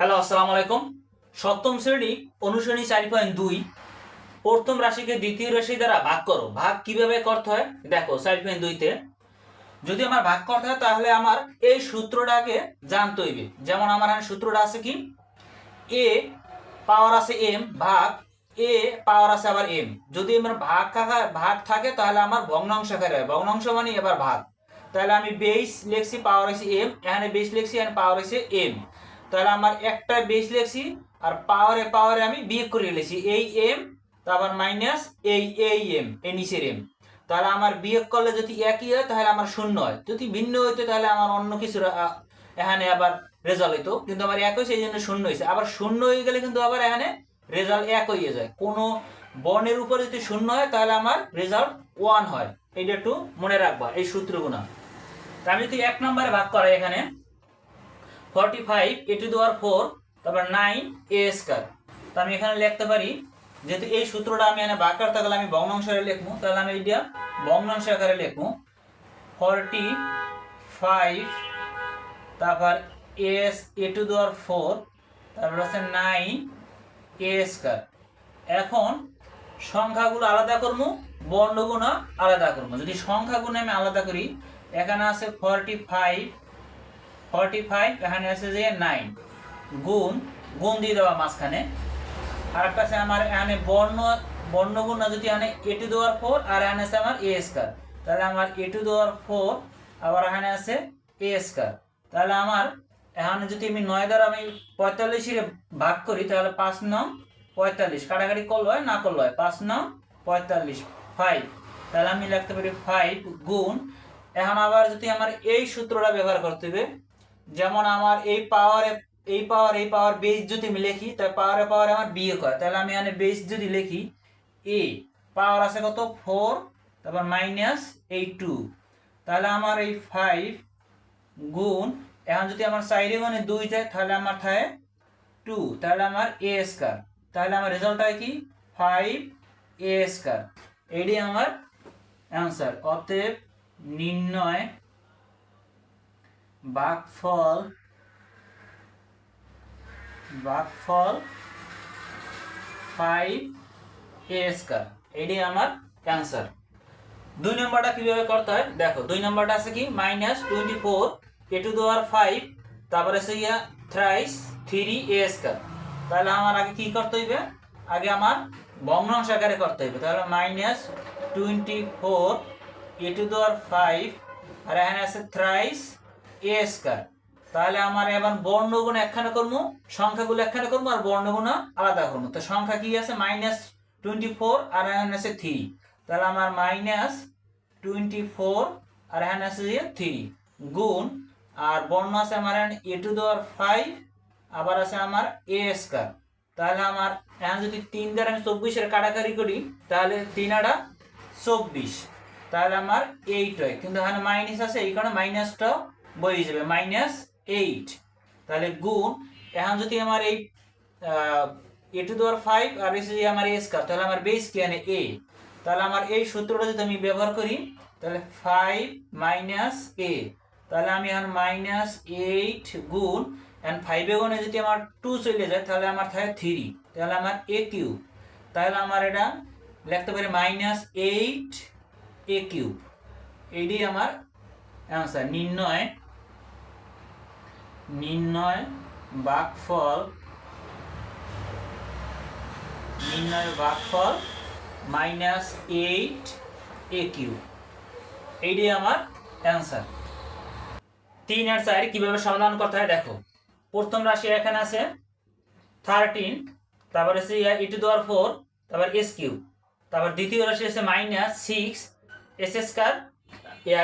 Hello আসসালামু আলাইকুম। সপ্তম শ্রেণি অনুশ্রেণী চারি পয়েন্ট দুই। প্রথম রাশিকে দ্বিতীয় রাশি দ্বারা ভাগ করো। ভাগ কীভাবে করতে হয়? দেখো, চারি পয়েন্ট দুইতে যদি আমার ভাগ করতে হয়, তাহলে আমার এই সূত্রটাকে জানতে হইবে। যেমন আমার সূত্রটা আছে কি? এ পাওয়ার আছে এম ভাগ এ পাওয়ার আছে আবার এম যদি আমার ভাগ ভাগ থাকে, তাহলে আমার ভগ্নাংশ আকারে হয়। ভগ্নাংশ মানে এবার ভাগ। তাহলে আমি বেস লিখছি পাওয়ার হয়েছে এম এখানে বেস লিখছি, এখানে পাওয়ার আছে এম তাহলে আমার একটা বেস লিখছি, আর পাওয়ারে পাওয়ারে আমি বিয়োগ করে লিখছি এই এম তারপর মাইনাস এই এই এম এই নিচের এম তাহলে আমার বিয়োগ করলে যদি একই হয়, তাহলে আমার শূন্য হয়। যদি ভিন্ন হইতো, তাহলে আমার অন্য কিছু এখানে আবার রেজাল্ট হইতো। কিন্তু আমার এক হয়েছে, এই জন্য শূন্য হয়েছে আবার শূন্য হয়ে গেলে কিন্তু আবার এখানে রেজাল্ট এক হয়ে যায়। কোনো বর্ণের উপর যদি শূন্য হয়, তাহলে আমার রেজাল্ট ওয়ান হয়। এইটা একটু মনে রাখবা, এই সূত্রগুলো। আমি যদি এক নম্বরে ভাগ করাই এখানে forty five A to the power four তারপর নাইন এ আমি এখানে লিখতে পারি, যেহেতু এই সূত্রটা আমি এখানে গেলে আমি লিখব, তাহলে আমি ভগ্নাংশ আকারে লিখব। ফাইভ তারপর এস এ টু ফোর তারপর নাইন এ এখন সংখ্যাগুলো আলাদা করব বর্ণগুলো আলাদা করব। যদি সংখ্যাগুলো আমি আলাদা করি, এখানে আছে ফর্টি ফাইভ ফর্টি ফাইভ এখানে আছে যে নাইন। গুণ গুণ দিয়ে দেওয়া মাঝখানে। আর একটা আছে আমার, এখানে বর্ণ, বর্ণগুণ না, যদি এখানে এ টু দেওয়ার ফোর, আর এখানে আছে আমার এ স্কার তাহলে আমার এ টু দেওয়ার ফোর, আবার এখানে আছে এ স্কার তাহলে আমার, এখানে যদি আমি নয় দ্বারা আমি পঁয়তাল্লিশের ভাগ করি, তাহলে পাঁচ নং পঁয়তাল্লিশ। কাটাকাটি করল হয়, না করল হয়? পাঁচ নং পঁয়তাল্লিশ ফাইভ তাহলে আমি লিখতে পারি ফাইভ গুণ। এখন আবার যদি আমার এই সূত্রটা ব্যবহার করতে হবে যেমন আমার এই পাওয়ারে এই পাওয়ার এই পাওয়ার বেস যদি আমি লিখি তাহলে পাওয়ারে পাওয়ারে আমার বিয়োগ হয়। তাহলে আমি এখানে বেস যদি লিখি এ পাওয়ার আছে কত? ফোর তারপর মাইনাস এই টু তাহলে আমার এই ফাইভ গুণ, এখন যদি আমার সাইডে মানে দুই যায়, তাহলে আমার থাকে টু তাহলে আমার এ স্কার তাহলে আমার রেজাল্ট হয় কি? ফাইভ এ স্কার এটি আমার অ্যান্সার অতএব নির্ণয় ভাগফল ভাগফল ফাইভ এ স্কয়ার এটি আমার অ্যান্সার দুই নম্বরটা কীভাবে করতে হয়? দেখো, দুই নম্বরটা আছে কি? Minus twenty four a to দেওয়ার ফাইভ তারপরে আছে ইয়া থ্রাইস থ্রি এ স্কয়ার তাহলে আমার আগে কি করতে হইবে? আগে আমার ভগ্নাংশ আকারে করতে হইবে। তাহলে minus twenty four A to the power five আর এখানে আছে থ্রাইস এ স্কয়ার তাহলে আমার এবার বর্ণগুণ একখানে করব, সংখ্যাগুলো একখানে করব আর বর্ণগুণ আলাদা করব। তো সংখ্যা কি আছে? মাইনাস টোয়েন্টি ফোর আর এখানে আছে থ্রি তাহলে আমার মাইনাস টোয়েন্টি ফোর আর এখানে আছে থ্রি গুণ, আর বর্ণ আছে আমার এ টু দেওয়ার ফাইভ আবার আছে আমার এ স্কয়ার তাহলে আমার এখন যদি তিন দ্বারা আমি চব্বিশের কাটাকারি করি, তাহলে তিন আটা চব্বিশ। তাহলে আমার এইট হয়। কিন্তু এখানে মাইনাস আছে, এই কারণে মাইনাসটাও বই যাবে মাইনাস এইট তাহলে গুণ, এখন যদি আমার এই এ টু দেওয়ার ফাইভ আর এসে যে আমার এ স্কার তাহলে আমার বেস কি আনে এ তাহলে আমার এই সূত্রটা যদি আমি ব্যবহার করি, তাহলে ফাইভ মাইনাস এ তাহলে আমি এখন মাইনাস এইট গুণ অ্যান্ড ফাইভে গুণে যদি আমার টু চলে যায়, তাহলে আমার থাকে থ্রি তাহলে আমার এ কিউ তাহলে আমার এটা লিখতে পারি মাইনাস এইট এ কিউব এটি আমার অ্যান্সার নির্ণয়। নির্ণয় বাকফল নির্ণয় বাকফল minus eight A Q eighty আমার অ্যান্সার তিন আর চার কীভাবে সমাধান করতে হয় দেখো। প্রথম রাশি এখানে আছে থার্টিন তারপর আছে ই টু দেওয়ার ফোর তারপর এস কিউ তারপর দ্বিতীয় রাশি আছে minus six S square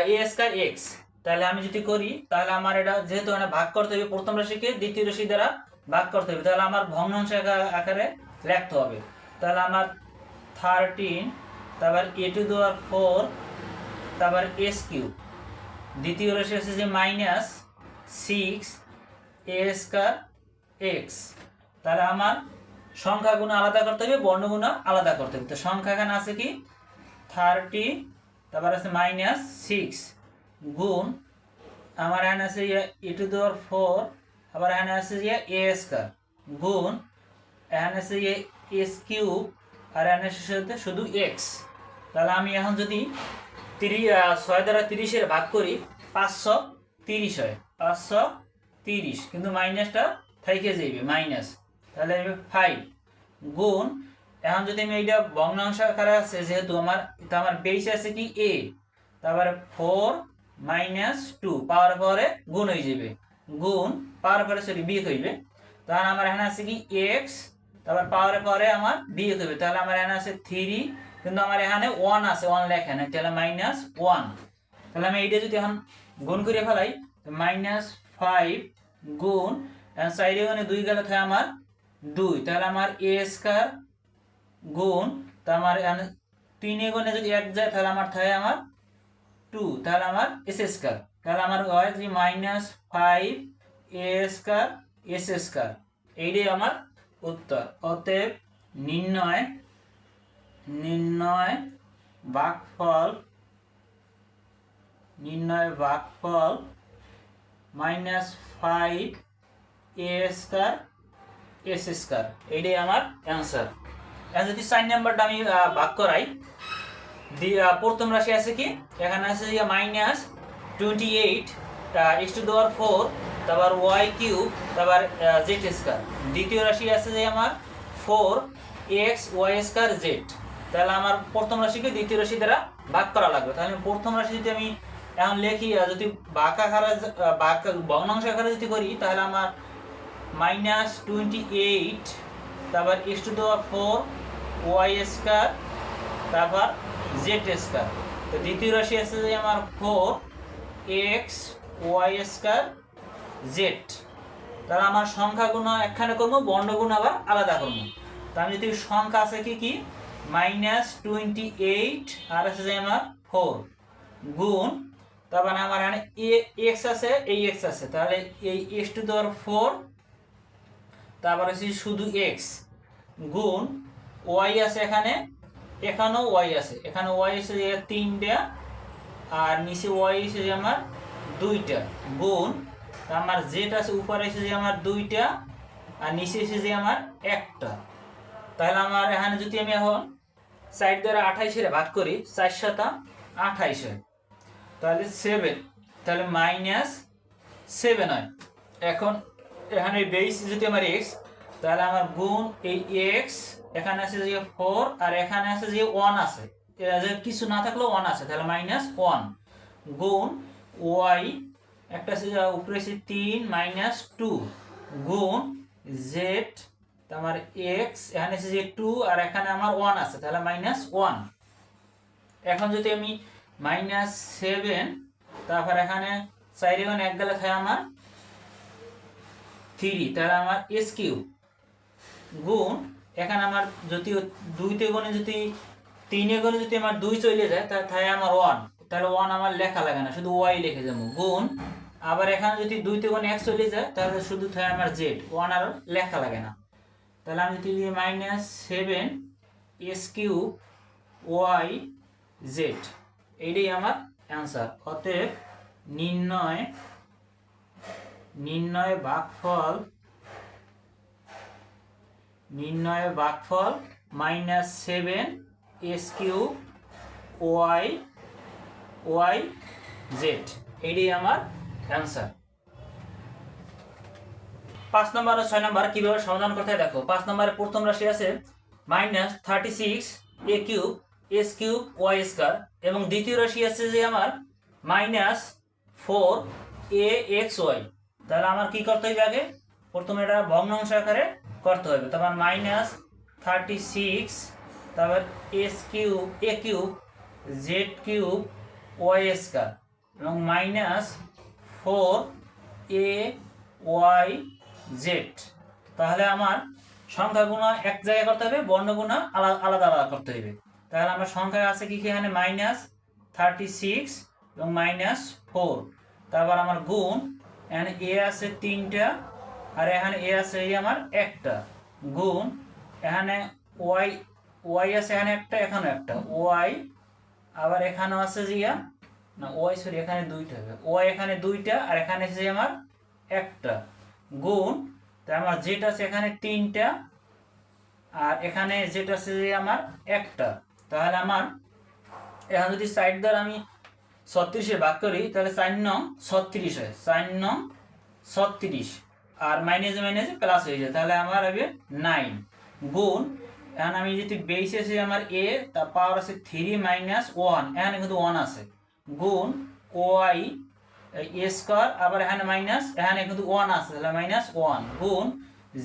a square x তাহলে আমি যদি করি, তাহলে আমার এটা যেহেতু এটা ভাগ করতে হবে প্রথম রাশিকে, দ্বিতীয় রাশি দ্বারা ভাগ করতে হবে। তাহলে আমার ভগ্নাংশ আকা- আকারে লিখতে হবে। তাহলে আমার থার্টিন তারপর এ টু দেওয়ার ফোর তারপর এস কিউ দ্বিতীয় রাশি আছে যে minus six a square x তাহলে আমার সংখ্যাগুণ আলাদা করতে হবে বর্ণগুণ আলাদা করতে হবে। তো সংখ্যা এখানে আছে কি? থার্টি তারপর আছে মাইনাস সিক্স গুণ, আমার এখানে আছে ই টু দেওয়ার ফোর আবার এখানে আছে যে এ স্কোয়ার গুণ এখানে আছে যে এস কিউব আর এখানে সাথে শুধু এক্স তাহলে আমি এখন যদি তিরিশ ছয় দ্বারা তিরিশের ভাগ করি, পাঁচশো তিরিশ হয়। পাঁচশো তিরিশ, কিন্তু মাইনাসটা থেকে যাইবে, মাইনাস। তাহলে ফাইভ গুণ, এখন যদি আমি এইটা ভগ্নাংশ আকারে আছে, যেহেতু আমার, তো আমার বেস আছে কি এ তারপরে ফোর মাইনাস টু, পাওয়ার পরে গুণ হয়ে যাবে। গুণ, পাওয়ার পরে সরি, বিয়োগ হইবে তাহলে আমার এখানে আছে কি এক্স তারপর পাওয়ারে পরে আমার বিয়োগ হইবে তাহলে আমার এখানে আছে থ্রি কিন্তু আমার এখানে ওয়ান আছে ওয়ান লেখা নেই। তাহলে মাইনাস ওয়ান তাহলে আমি এইটা যদি এখন গুণ করে ফেলাই মাইনাস ফাইভ গুণ সাইডে মানে দুই গেলে থাকে আমার দুই। তাহলে আমার এ স্কোয়ার গুণ, তা আমার তিনে গুণে যদি এক যায়, তাহলে আমার থাকে আমার টু তাহলে আমার এস স্কোয়ার তাহলে আমার হয় যে minus five A square S square এইটাই আমার উত্তর। অতএব নির্ণয় নির্ণয় ভাগফল নির্ণয় ভাগফল minus five A square S square এইটাই আমার অ্যান্সার যদি চার নাম্বারটা আমি ভাগ করাই প্রথম রাশি আছে কি? এখানে আছে যে minus twenty eight X to the power four তারপর ওয়াই কিউব তারপর জেড স্কোয়ার দ্বিতীয় রাশি আছে যে আমার four X Y square Z তাহলে আমার প্রথম রাশিকে দ্বিতীয় রাশি দ্বারা ভাগ করা লাগবে। তাহলে প্রথম রাশি যদি আমি এখন লিখি যদি বাক য- আহ, ভগ্নাংশ আকারে যদি করি তাহলে আমার মাইনাস টোয়েন্টি এইট তারপর X to the power four Y square তারপর জেড স্কোয়ার তো দ্বিতীয় রাশি আছে যে আমার four X Y square Z তাহলে আমার সংখ্যাগুণ একখানে করব বর্ণগুণ আবার আলাদা করব। তো আমি যদি সংখ্যা আছে কি কি? মাইনাস টোয়েন্টি এইট আর আছে যে আমার ফোর গুণ, তারপর আমার এখানে এক্স আছে, এই এক্স আছে। তাহলে এই এক্স টু দেওয়ার ফোর তারপর আছে শুধু এক্স গুণ ওয়াই আছে এখানে এখানেও ওয়াই আছে। এখানে ওয়াই আছে যে তিনটা, আর নিচে ওয়াই আছে যে আমার দুইটা গুণ আমার জেড আছে, উপরে এসে যে আমার দুইটা, আর নিচে এসে যে আমার একটা। তাহলে আমার এখানে যদি আমি এখন সাইড দ্বারা আঠাইশের ভাগ করি, চার সাতা আঠাইশ হয় তাহলে সেভেন তাহলে মাইনাস সেভেন হয়। এখন এখানে বেস যদি আমার এক্স তাহলে আমার গুণ এই এক্স এখানে আছে যে ফোর আর এখানে আছে যে ওয়ান আছে। যে কিছু না থাকলেও ওয়ান আছে, তাহলে মাইনাস ওয়ান গুণ ওয়াই, একটা আছে উপরে আছে তিন, মাইনাস টু গুণ জেড আমার এক্স, এখানে আছে যে টু আর এখানে আমার ওয়ান আছে, তাহলে মাইনাস ওয়ান। এখন যদি আমি মাইনাস সেভেন, তারপর এখানে সাইডে মানে এক গেলে থাকে আমার থ্রি, তাহলে আমার এস কিউ গুণ এখানে আমার যদি দুইতে গুণে যদি তিনে গুণে যদি আমার দুই চলে যায় তাহলে আমার ওয়ান তাহলে ওয়ান আমার লেখা লাগে না, শুধু ওয়াই লিখে যাব, গুণ। আবার এখানে যদি দুইতে গুণে এক চলে যায়, তাহলে শুধু থাকে আমার জেড ওয়ান আর লেখা লাগে না। তাহলে আমি যদি minus seven S Q Y Z এইটাই আমার অ্যান্সার অতএব নির্ণয় নির্ণয় ভাগফল নির্ণয় ভাগফল minus seven S Q Y Y Z এইটাই আমার অ্যান্সার পাঁচ নম্বর আর ছয় নম্বর কীভাবে সমাধান করতে দেখো, পাঁচ নম্বরে প্রথম রাশি আছে minus thirty six A cube S cube Y square এবং দ্বিতীয় রাশি আছে যে আমার minus four A X Y তাহলে আমার কি করতে হবে আগে? প্রথমে এটা ভগ্নাংশ আকারে করতে হবে। তারপর মাইনাস থার্টি সিক্স তারপর S cube A cube Z cube Y square এবং minus four A Y Z তাহলে আমার সংখ্যাগুলো এক জায়গায় করতে হবে বর্ণগুলো আলাদা আলাদা আলাদা করতে হবে। তাহলে আমার সংখ্যা আছে কি কি এখানে? মাইনাস থার্টি সিক্স এবং মাইনাস ফোর তারপর আমার গুণ, এখানে এ আছে তিনটা আর এখানে এ আছে এই আমার একটা গুণ, এখানে ওয়াই ওয়াই আছে এখানে একটা এখানে একটা। ওয়াই, আবার এখানেও আছে জিয়া না, ওয়াই, সরি, এখানে দুইটা হবে। ওয়াই এখানে দুইটা, আর এখানে যে আমার একটা গুণ। তাই আমার জেড আছে এখানে তিনটা, আর এখানে যেটা আছে যে আমার একটা। তাহলে আমার, এখন যদি সাইড দ্বারা আমি ছত্রিশে ভাগ করি, তাহলে চার নং ছত্রিশ হয়। চার নং ছত্রিশ। আর মাইনাসে মাইনাসে প্লাস হয়ে যায়। তাহলে আমার হবে নাইন গুণ, এখন আমি যদি বেস আছে আমার এ তার পাওয়ার আছে থ্রি মাইনাস ওয়ান এখানে কিন্তু ওয়ান আছে। গুণ ওয়াই এ স্কোয়ার আবার এখানে মাইনাস এখানে কিন্তু ওয়ান আছে, তাহলে মাইনাস ওয়ান গুণ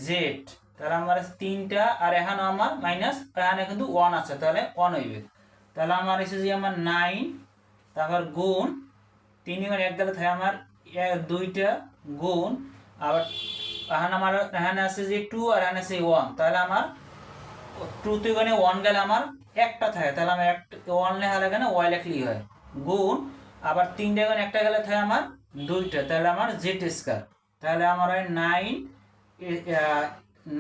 জেড তাহলে আমার আছে তিনটা, আর এখানে আমার মাইনাস এখানে কিন্তু ওয়ান আছে, তাহলে ওয়ান হইবে। তাহলে আমার এসে যে আমার নাইন তারপর গুণ, তিন এক গেলে থাকে আমার দুইটা, গুণ আবার এখানে আমার এখানে আছে যে টু আর এখানে আছে ওয়ান তাহলে আমার টু তে গনে ওয়ান গেলে আমার একটা থাকে। তাহলে আমার একটা ওয়ান লেখা লাগে না ওয়াই লেখলেই হয়। গুণ, আবার তিনটে গনে একটা গেলে থাকে আমার দুইটা। তাহলে আমার জেড স্কোয়ার তাহলে আমার হয় নাইন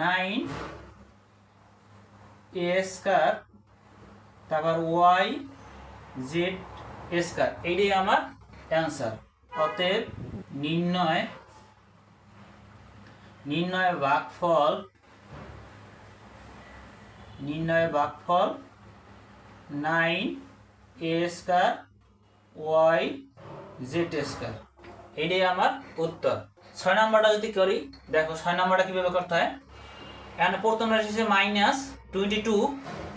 নাইন এ স্কোয়ার তারপর ওয়াই জেড স্কোয়ার এইটাই আমার অ্যান্সার অতএব নির্ণয় নির্ণয় ভাগফল নির্ণয় ভাগফল nine A square Y Z square. এইটাই আমার উত্তর। ছয় নম্বরটা যদি করি, দেখো ছয় নম্বরটা কীভাবে করতে হয়? এখানে প্রথম রাশি হচ্ছে minus twenty two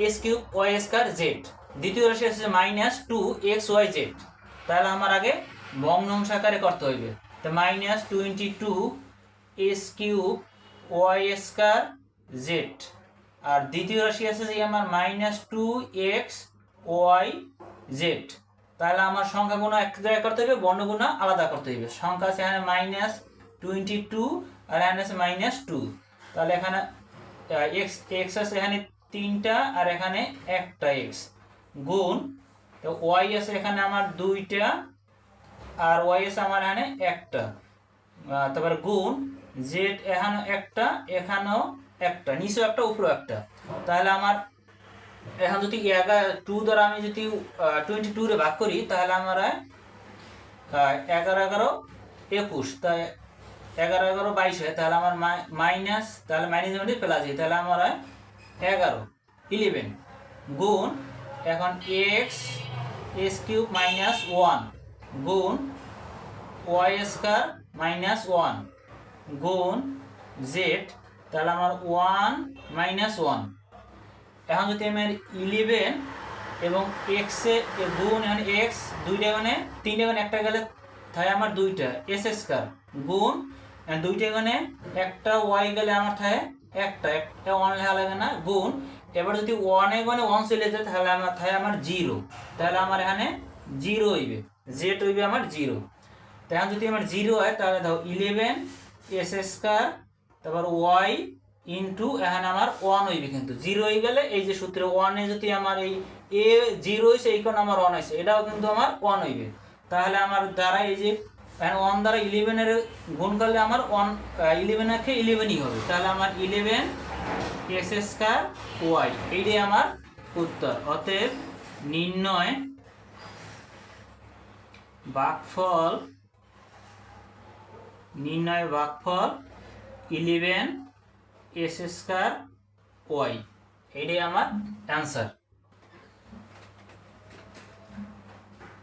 S cube Y square Z. দ্বিতীয় রাশি হচ্ছে minus two X Y Z. তাহলে আমার আগে ভগ্নাংশ আকারে করতে হইবে। তো minus twenty two S cube, Y square, Z. আর দ্বিতীয় রাশি আছে যে আমার minus two X, Y, Z. তাহলে আমার সংখ্যা গুণ এক জায়গায় করতে হবে বর্ণগুণ আলাদা করতে হবে। সংখ্যা আছে এখানে মাইনাস টোয়েন্টি টু আর এখানে আছে মাইনাস টু। তাহলে এখানে এক্স এক্স আছে এখানে তিনটা আর এখানে একটা এক্স। গুণ, তো ওয়াই আছে এখানে আমার দুইটা আর ওয়াই আছে আমার এখানে একটা। তারপরে গুণ জেড এখানে একটা, এখানেও একটা নিচেও একটা, উপরেও একটা। তাহলে আমার, এখন যদি এগারো টু দ্বারা আমি যদি টোয়েন্টি টু রে ভাগ করি, তাহলে আমার হয় এগারো এগারো একুশ। তাই এগারো এগারো বাইশ হয়, তাহলে আমার মাইনাস তাহলে মাইনাস মাইনাস প্লাস তাহলে আমার হয় এগারো। ইলেভেন গুণ, এখন X S cube minus one গুণ ওয়াই স্কোয়ার মাইনাস ওয়ান গুণ জেড, তাহলে আমার ওয়ান মাইনাস ওয়ান। এখন যদি আমার ইলেভেন এবং এক্সে গুণ এখন এক্স দুইটা মানে তিনটে মানে একটা গেলে থাকে আমার দুইটা এস স্কোয়ার গুণ দুইটা মানে একটা ওয়াই গেলে আমার থাকে একটা একটা ওয়ান লেখা লাগে না, গুণ। এবার যদি ওয়ানে মানে ওয়ান চলে যায়, তাহলে আমার, থাকে আমার জিরো তাহলে আমার এখানে জিরো হইবে জেড হইবে আমার জিরো এখন যদি আমার জিরো হয়, তাহলে দেখো ইলেভেন এস স্কোয়ার তারপর ওয়াই ইন্টু এখানে আমার ওয়ান হইবে কিন্তু। জিরো হয়ে গেলে এই যে সূত্রে ওয়ানে যদি আমার এই এ জিরো হয়েছে এই কোন আমার ওয়ান হয়েছে এটাও কিন্তু আমার ওয়ান হইবে। তাহলে আমার দ্বারা এই যে এখানে ওয়ান দ্বারা ইলেভেনের গুণ করলে আমার ওয়ান ইলেভেনের খেয়ে ইলেভেনই হবে। তাহলে আমার ইলেভেন এস স্কোয়ার ওয়াই এইটাই আমার উত্তর। অতএব নির্ণয় ভাগফল নির্ণয় ভাগফল ইলেভেন এস স্কোয়ার ওয়াই এটাই আমার অ্যান্সার